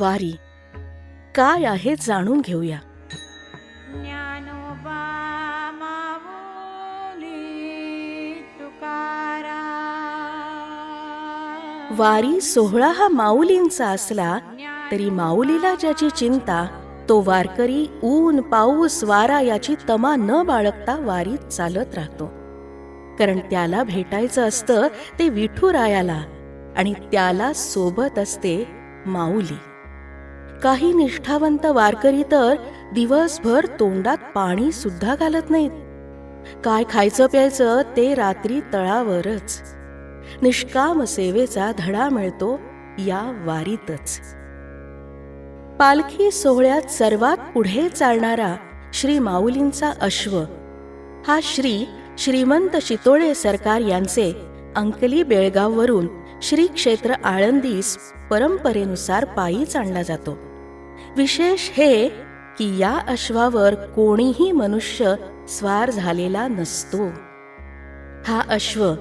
वारी. काय आहे जाणून घेऊया. वारी सोहळा हा माऊलींचा असला तरी माऊलीला ज्याची चिंता तो वारकरी ऊन पाऊस वारा याची तमा न बाळगता वारीत चालत राहतो. कारण त्याला भेटायचं असतं ते विठुरायाला आणि त्याला सोबत असते माऊली. काही निष्ठावंत वारकरी तर दिवसभर तोंडात पाणी सुद्धा घालत नाहीत. काय खायचं प्यायचं ते रात्री तळावरच. निष्काम सेवेचा धडा मिळतो या वारीतच. पालखी सोहळ्यात सर्वात पुढे चालणारा श्री माऊलींचा अश्व हा श्री श्रीमंत शितोळे सरकार यांचे अंकली बेळगाववरून श्री क्षेत्र आळंदीस परंपरेनुसार पायीच आणला जातो. विशेष हे की या अश्वावर कोणीही मनुष्य स्वार झालेला नसतो. हा अश्व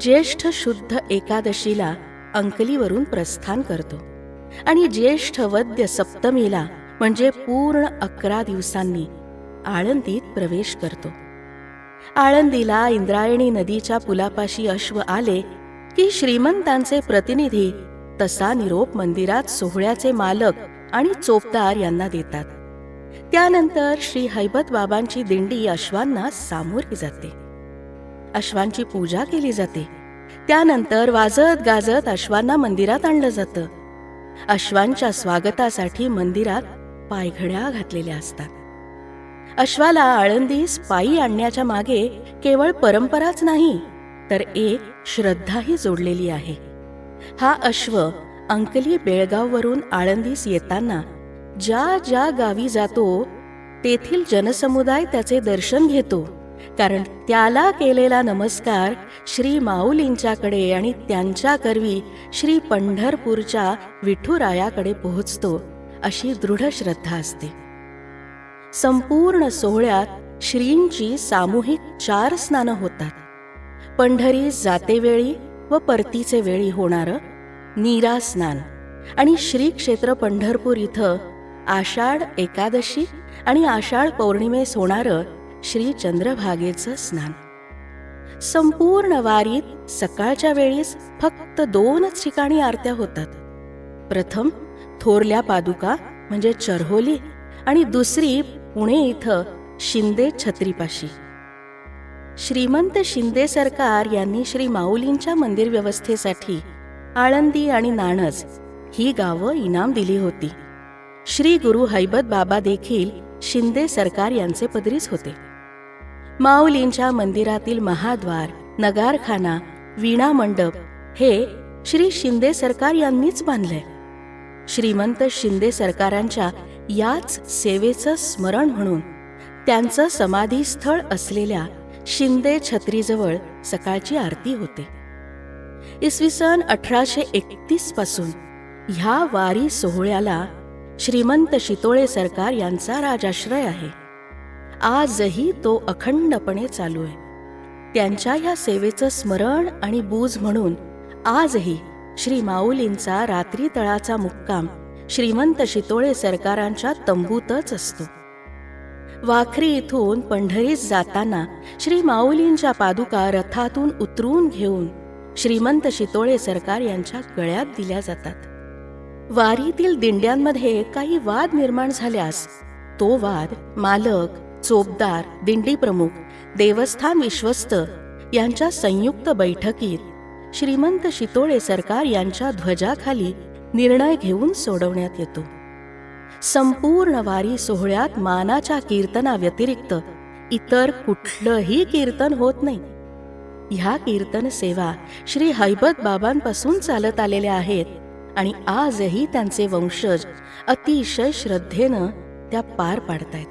ज्येष्ठ शुद्ध एकादशीला अंकलीवरून प्रस्थान करतो आणि ज्येष्ठ वद्य सप्तमीला म्हणजे पूर्ण अकरा दिवसांनी आळंदीत प्रवेश करतो. आळंदीला इंद्रायणी नदीच्या पुलापाशी अश्व आले की श्रीमंतांचे प्रतिनिधी तसा निरोप मंदिरात सोहळ्याचे मालक आणि चोपदार यांना देतात. त्यानंतर श्री हैबत बाबांची दिंडी अश्वांना सामोरी जाते. अश्वांची पूजा केली जाते. त्यानंतर वाजत गाजत अश्वांना मंदिरात आणलं जातं. अश्वांच्या स्वागतासाठी मंदिरात पायघड्या घातलेल्या असतात. अश्वाला आळंदीस पायी आणण्याच्या मागे केवळ परंपराच नाही तर एक श्रद्धाही जोडलेली आहे. हा अश्व अंकली बेळगाववरून आळंदीस येताना ज्या ज्या गावी जातो तेथील जनसमुदाय त्याचे दर्शन घेतो. कारण त्याला केलेला नमस्कार श्री माऊलींच्याकडे आणि त्यांच्या करवी श्री पंढरपूरच्या विठुरायाकडे पोहोचतो अशी दृढ श्रद्धा असते. संपूर्ण सोहळ्यात श्रींची सामूहिक चार स्नानं होतात. पंढरी जातेवेळी व परतीचे वेळी होणारं नीरा स्नान. आणि श्री क्षेत्र पंढरपूर इथं आषाढ एकादशी आणि आषाढ पौर्णिमेस होणारं श्री चंद्रभागेचं स्नान. संपूर्ण वारीत सकाळच्या वेळीस फक्त दोनच ठिकाणी आरत्या होतात. प्रथम थोरल्या पादुका म्हणजे चरहोली आणि दुसरी पुणे इथं शिंदे छत्रीपाशी. श्रीमंत शिंदे सरकार यांनी श्री माऊलींच्या मंदिर व्यवस्थेसाठी आळंदी आणि नाणज ही गावं इनाम दिली होती. श्री गुरु हैबत बाबा देखील शिंदे सरकार यांचे पदरीच होते. माऊलींच्या मंदिरातील महाद्वार नगारखाना वीणा मंडप हे श्री शिंदे सरकार यांनीच बांधले श्रीमंत शिंदे सरकारांच्या याच सेवेचं स्मरण म्हणून त्यांचं समाधीस्थळ असलेल्या शिंदे छत्रीजवळ सकाळची आरती होते. इसवी सन अठराशे एकतीसपासून. ह्या वारी सोहळ्याला श्रीमंत शितोळे सरकार यांचा राजाश्रय आहे. आजही तो अखंडपणे चालू आहे. त्यांच्या ह्या सेवेचं स्मरण आणि बूज म्हणून आजही श्री माऊलींचा रात्री तळाचा मुक्काम श्रीमंत शितोळे सरकारांच्या तंबूतच असतो. वाखरी इथून पंढरीस जाताना श्री माऊलींच्या पादुका रथातून उतरून घेऊन श्रीमंत शितोळे सरकार यांच्या गळ्यात दिल्या जातात. वारीतील दिंड्यांमध्ये काही वाद निर्माण झाल्यास तो वाद मालक चोपदार दिंडी प्रमुख देवस्थान विश्वस्त यांच्या संयुक्त बैठकीत श्रीमंत शितोळे सरकार यांच्या ध्वजाखाली निर्णय घेऊन सोडवण्यात येतो. संपूर्ण वारी सोहळ्यात मानाच्या कीर्तना व्यतिरिक्त इतर कुठलंही कीर्तन होत नाही. ह्या कीर्तन सेवा श्री हैबत बाबांपासून चालत आलेल्या आहेत आणि आजही त्यांचे वंशज अतिशय श्रद्धेनं त्या पार पाडतायत.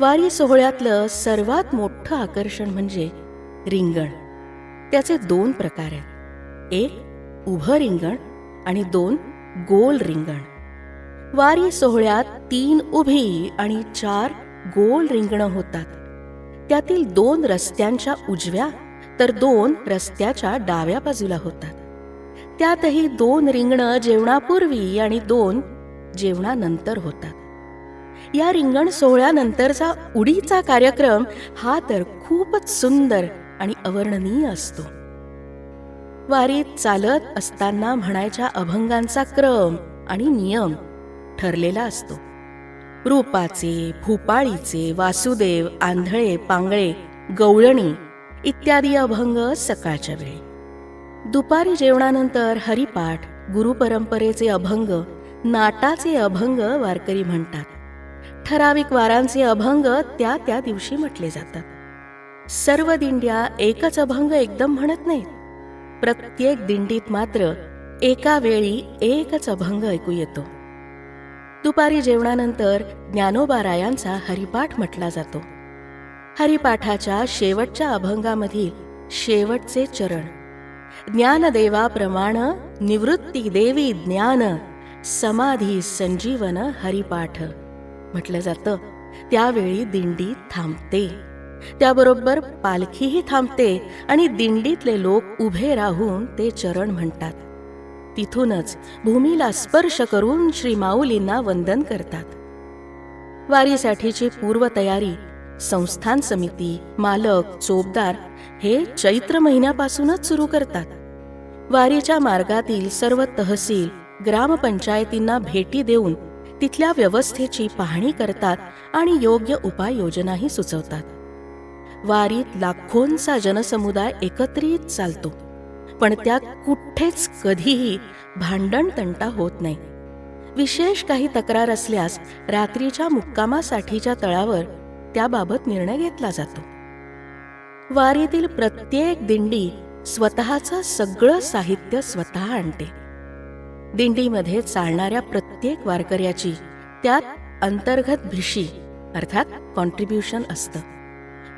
वारी सोहळ्यातलं सर्वात मोठं आकर्षण म्हणजे रिंगण. त्याचे दोन प्रकार आहेत. एक उभं रिंगण आणि दोन गोल रिंगण. वारी सोहळ्यात तीन उभी आणि चार गोल रिंगणं होतात. त्यातील दोन रस्त्यांच्या उजव्या तर दोन रस्त्याच्या डाव्या बाजूला होतात. त्यातही दोन रिंगणं जेवणापूर्वी आणि दोन जेवणानंतर होतात. या रिंगण सोहळ्यानंतरचा उडीचा कार्यक्रम हा तर खूपच सुंदर आणि अवर्णनीय असतो. वारीत चालत असताना म्हणायच्या अभंगांचा क्रम आणि नियम ठरलेला असतो. रूपाचे भूपाळीचे वासुदेव आंधळे पांगळे गवळणी इत्यादी अभंग सकाळच्या वेळी. दुपारी जेवणानंतर हरिपाठ गुरुपरंपरेचे अभंग नाटाचे अभंग वारकरी म्हणतात. ठराविक वारांचे अभंग त्या त्या दिवशी म्हटले जातात. सर्व दिंड्या एकच अभंग एकदम म्हणत नाहीत. प्रत्येक दिंडीत मात्र एका वेळी एकच अभंग ऐकू येतो. दुपारी जेवणानंतर ज्ञानोबारायांचा हरिपाठ म्हटला जातो. हरिपाठाच्या शेवटच्या अभंगामधील शेवटचे चरण. ज्ञानदेवाप्रमाण निवृत्ती देवी ज्ञान समाधी संजीवन हरिपाठ. म्हटलं जातं त्यावेळी दिंडी थांबते. त्याबरोबर पालखीही थांबते आणि दिंडीतले लोक उभे राहून ते चरण म्हणतात. तिथूनच भूमीला स्पर्श करून श्री माऊलींना वंदन करतात. वारीसाठीची पूर्वतयारी संस्थान समिती मालक चोपदार हे चैत्र महिन्यापासूनच सुरू करतात. वारीच्या मार्गातील सर्व तहसील ग्रामपंचायतींना भेटी देऊन तिथल्या व्यवस्थेची पाहणी करतात आणि योग्य उपाययोजनाही सुचवतात. वारीत लाखोंचा जनसमुदाय एकत्रित चालतो पण त्यात कुठेच कधीही भांडण तंटा होत नाही. विशेष काही तक्रार असल्यास रात्रीच्या मुक्कामासाठीच्या तळावर त्याबाबत निर्णय घेतला जातो. वारीतील प्रत्येक दिंडी स्वतःचं सगळं साहित्य स्वतः आणते. दिंडीमध्ये चालणाऱ्या प्रत्येक वारकऱ्याची त्यात अंतर्गत भिशी अर्थात कॉन्ट्रीब्युशन असतं.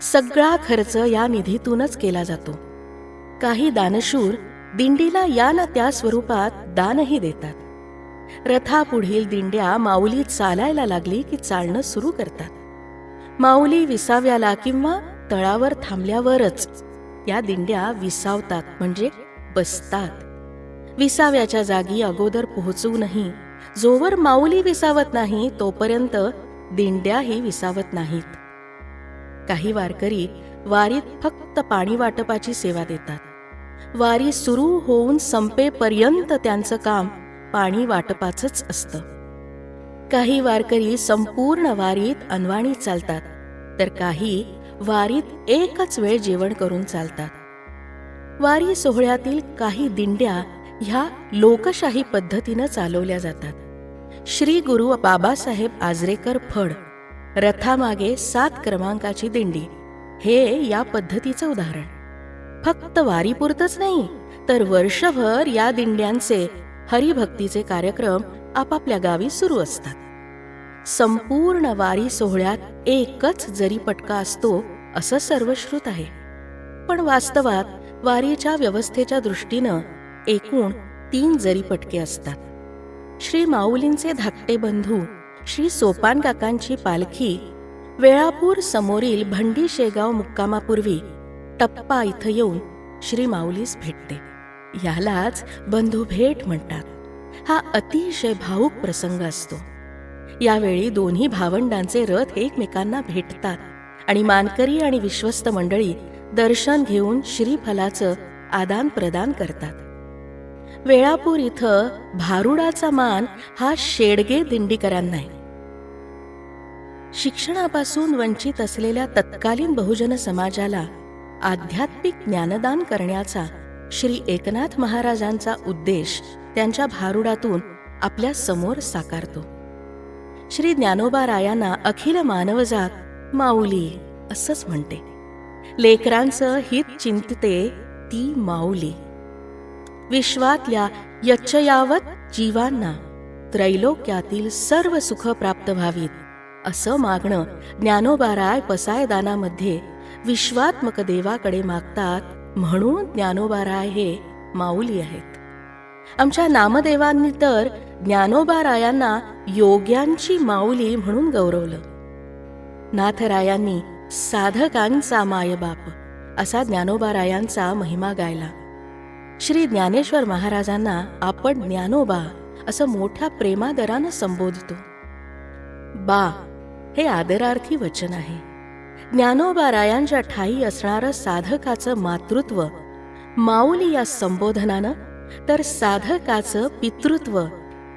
सगळा खर्च या निधीतूनच केला जातो. काही दानशूर दिंडीला या ना त्या स्वरूपात दानही देतात. रथापुढील दिंड्या माऊली चालायला लागली की चालणं सुरू करतात. माऊली विसाव्याला किंवा तळावर थांबल्यावरच. या दिंड्या विसावतात म्हणजे बसतात. विसाव्याच्या जागी अगोदर पोहोचूनही जोवर माऊली विसावत नाही तोपर्यंत दिंड्याही विसावत नाहीत. काही वारकरी वारीत फक्त पाणी वाटपाची सेवा देतात. वारी सुरू होऊन संपेपर्यंत त्यांचं काम पाणी वाटपाचंच असतं. काही वारकरी संपूर्ण वारीत अनवाणी चालतात तर काही वारीत एकच वेळ जेवण करून चालतात. वारी सोहळ्यातील काही दिंड्या ह्या लोकशाही पद्धतीनं चालवल्या जातात. श्री गुरु बाबासाहेब आजरेकर फड रथामागे सात क्रमांकाची दिंडी हे या पद्धतीचं उदाहरण. फक्त वारीपुरतच नाही तर वर्षभर या दिंड्यांचे हरिभक्तीचे कार्यक्रम आपापल्या गावी सुरू असतात. संपूर्ण वारी सोहळ्यात एकच जरी पटका असतो असं सर्वश्रुत आहे. पण वास्तवात वारीच्या व्यवस्थेच्या दृष्टीनं एकूण तीन जरी पटके असतात. श्री माऊलींचे धाकटे बंधू श्री सोपान काकांची पालखी वेळापूर समोरील भंडी शेगाव मुक्कामापूर्वी टप्पा इथं येऊन श्री माऊलीस भेटते. यालाच बंधू भेट म्हणतात. हा अतिशय भावूक प्रसंग असतो. यावेळी दोन्ही भावंडांचे रथ एकमेकांना भेटतात आणि मानकरी आणि विश्वस्त मंडळी दर्शन घेऊन श्रीफलाचं आदान प्रदान करतात. वेळापूर इथं भारुडाचा मान हा शेडगे दिंडीकरांना आहे शिक्षणापासून वंचित असलेल्या तत्कालीन बहुजन समाजाला आध्यात्मिक ज्ञानदान करण्याचा श्री एकनाथ महाराजांचा उद्देश त्यांच्या भारुडातून आपल्यासमोर साकारतो. श्री ज्ञानोबा रायांना अखिल मानवजात माऊली असंच म्हणते. लेकरांचं हित चिंतते ती माऊली. विश्वातल्या यच्छयावत जीवांना त्रैलोक्यातील सर्व सुख प्राप्त व्हावीत असं मागणं ज्ञानोबाराय पसायदानामध्ये विश्वात्मक देवाकडे मागतात म्हणून ज्ञानोबाराय हे माऊली आहेत. आमच्या नामदेवांनी तर ज्ञानोबारायांना योग्यांची माऊली म्हणून गौरवलं. नाथरायांनी साधकांचा मायबाप असा ज्ञानोबारायांचा महिमा गायला. श्री ज्ञानेश्वर महाराजांना आपण ज्ञानोबा असं मोठ्या प्रेमादरानं संबोधतो. बा हे आदरार्थी वचन आहे. ज्ञानोबा रायांच्या ठाई असणारं साधकाचं मातृत्व माऊली या संबोधनानं तर साधकाचं पितृत्व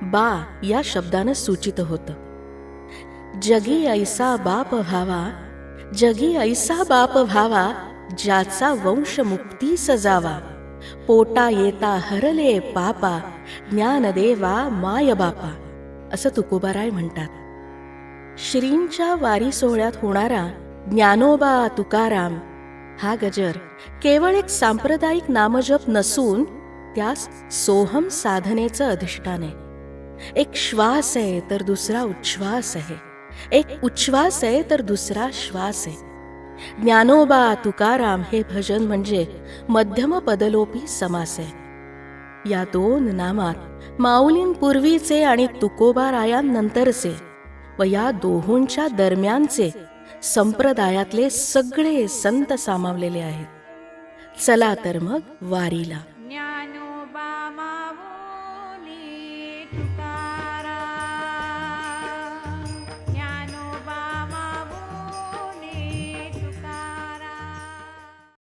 बा या शब्दानं सूचित होतं. जगी ऐसा बाप व्हावा जगी ऐसा बाप व्हावा ज्याचा वंश मुक्ती सजावा. पोटा येता हरले पापा ज्ञानदेवा माय बापा असं तुकोबाराय म्हणतात. श्रींच्या वारी सोहळ्यात होणारा ज्ञानोबा तुकाराम हा गजर केवळ एक सांप्रदायिक नामजप नसून त्यास सोहम साधनेचं अधिष्ठान आहे. एक श्वास आहे तर दुसरा उच्छ्वास आहे. एक उच्छ्वास आहे तर दुसरा श्वास आहे. ज्ञानोबा तुकाराम हे भजन म्हणजे मध्यम पदलोपी समास आहे. या दोन नामात माऊलींपूर्वीचे आणि तुकोबा रायांनंतरचे व या दोहोंच्या दरम्यानचे संप्रदायातले सगळे संत सामावलेले आहेत. चला तर मग वारीला.